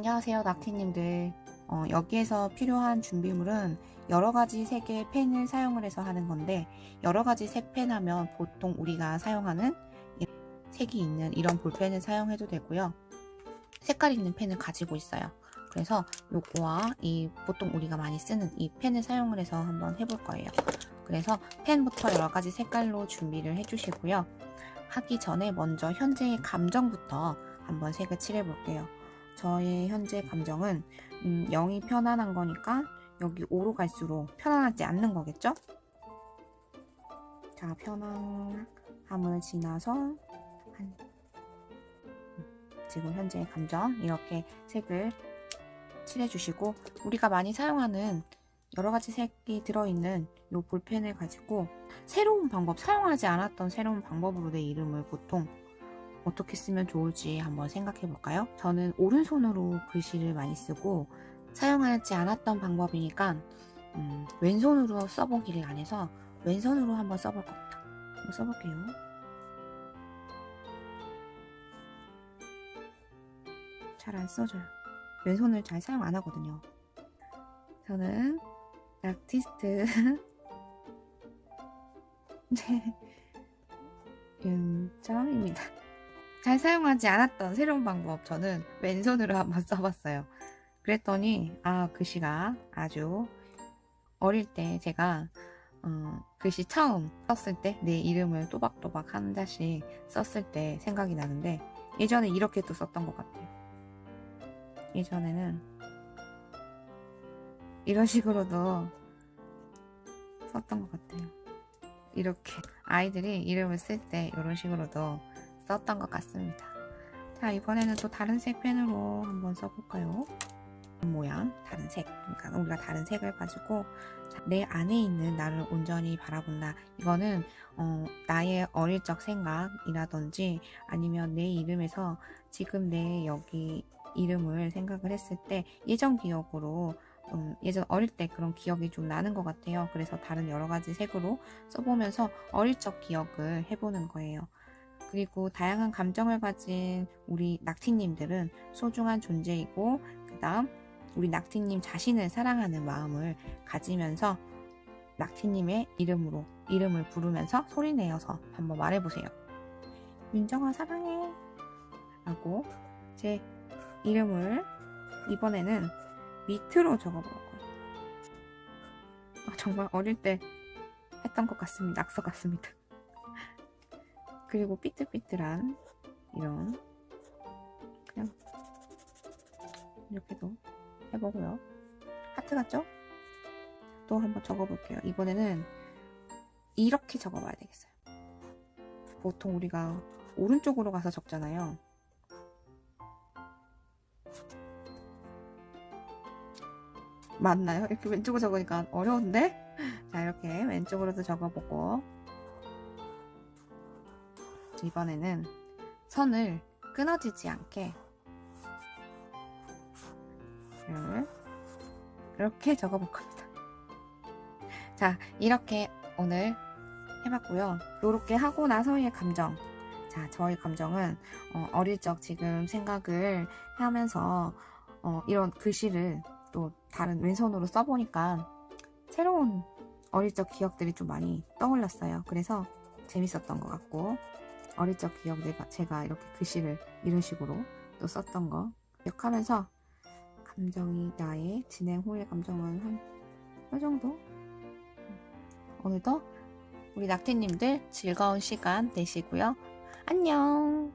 안녕하세요, 낙티님들. 어, 여기에서 필요한 준비물은 여러 가지 색의 펜을 사용을 해서 하는 건데, 여러 가지 색 펜 하면 보통 우리가 사용하는 이- 색이 있는 이런 볼펜을 사용해도 되고요. 색깔 있는 펜을 가지고 있어요. 그래서 요거와 이 보통 우리가 많이 쓰는 이 펜을 사용을 해서 한번 해볼 거예요. 그래서 펜부터 여러 가지 색깔로 준비를 해주시고요. 하기 전에 먼저 현재의 감정부터 한번 색을 칠해 볼게요. 저의 현재 감정은 음, 0이 편안한 거니까 여기 5로 갈수록 편안하지 않는 거겠죠? 자, 편안함을 지나서 한 음, 지금 현재의 감정 이렇게 색을 칠해주시고 우리가 많이 사용하는 여러 가지 색이 들어있는 이 볼펜을 가지고 새로운 방법, 사용하지 않았던 새로운 방법으로 내 이름을 보통 어떻게 쓰면 좋을지 한번 생각해 볼까요? 저는 오른손으로 글씨를 많이 쓰고 사용하지 않았던 방법이니까 음, 왼손으로 써보기를 안 해서 왼손으로 한번 써볼 겁니다. 한번 써볼게요. 잘 안 써져요. 왼손을 잘 사용 안 하거든요. 저는 아티스트 네. 윤정입니다. 잘 사용하지 않았던 새로운 방법 저는 왼손으로 한번 써봤어요. 그랬더니 아 글씨가 아주 어릴 때 제가 어, 글씨 처음 썼을 때 내 이름을 또박또박 한 자씩 썼을 때 생각이 나는데 예전에 이렇게 또 썼던 것 같아요. 예전에는 이런 식으로도 썼던 것 같아요. 이렇게 아이들이 이름을 쓸 때 이런 식으로도 썼던 것 같습니다. 자, 이번에는 또 다른 색 펜으로 한번 써볼까요? 모양, 다른 색. 그러니까 우리가 다른 색을 가지고 자, 내 안에 있는 나를 온전히 바라본다. 이거는 어, 나의 어릴 적 생각이라든지 아니면 내 이름에서 지금 내 여기 이름을 생각을 했을 때 예전 기억으로 음, 예전 어릴 때 그런 기억이 좀 나는 것 같아요. 그래서 다른 여러 가지 색으로 써보면서 어릴 적 기억을 해보는 거예요. 그리고 다양한 감정을 가진 우리 낙티님들은 소중한 존재이고, 그 다음 우리 낙티님 자신을 사랑하는 마음을 가지면서 낙티님의 이름으로, 이름을 부르면서 소리내어서 한번 말해보세요. 윤정아 사랑해. 라고 제 이름을 이번에는 밑으로 적어볼 거예요. 아, 정말 어릴 때 했던 것 같습니다. 낙서 같습니다. 그리고 삐뚤삐뚤한 이런 그냥 이렇게도 해보고요. 하트 같죠? 또 한번 적어볼게요. 이번에는 이렇게 적어봐야 되겠어요. 보통 우리가 오른쪽으로 가서 적잖아요. 맞나요? 이렇게 왼쪽으로 적으니까 어려운데? 자, 이렇게 왼쪽으로도 적어보고 이번에는 선을 끊어지지 않게 이렇게, 적어볼 겁니다. 자, 이렇게 오늘 해봤고요. 이렇게 하고 나서의 감정. 자, 저의 감정은 어, 릴 적 지금 생각을 하면서 어, 이런 글씨를 또 다른 왼손으로 써보니까 새로운 어릴 적 기억들이 좀 많이 떠올랐어요. 그래서 재밌었던 것 같고 어릴 적 기억들 제가 이렇게 글씨를 이런 식으로 또 썼던 거 기억하면서 감정이 나의 진행 후의 감정은 한 이 정도? 오늘도 우리 낙태님들 즐거운 시간 되시고요. 안녕!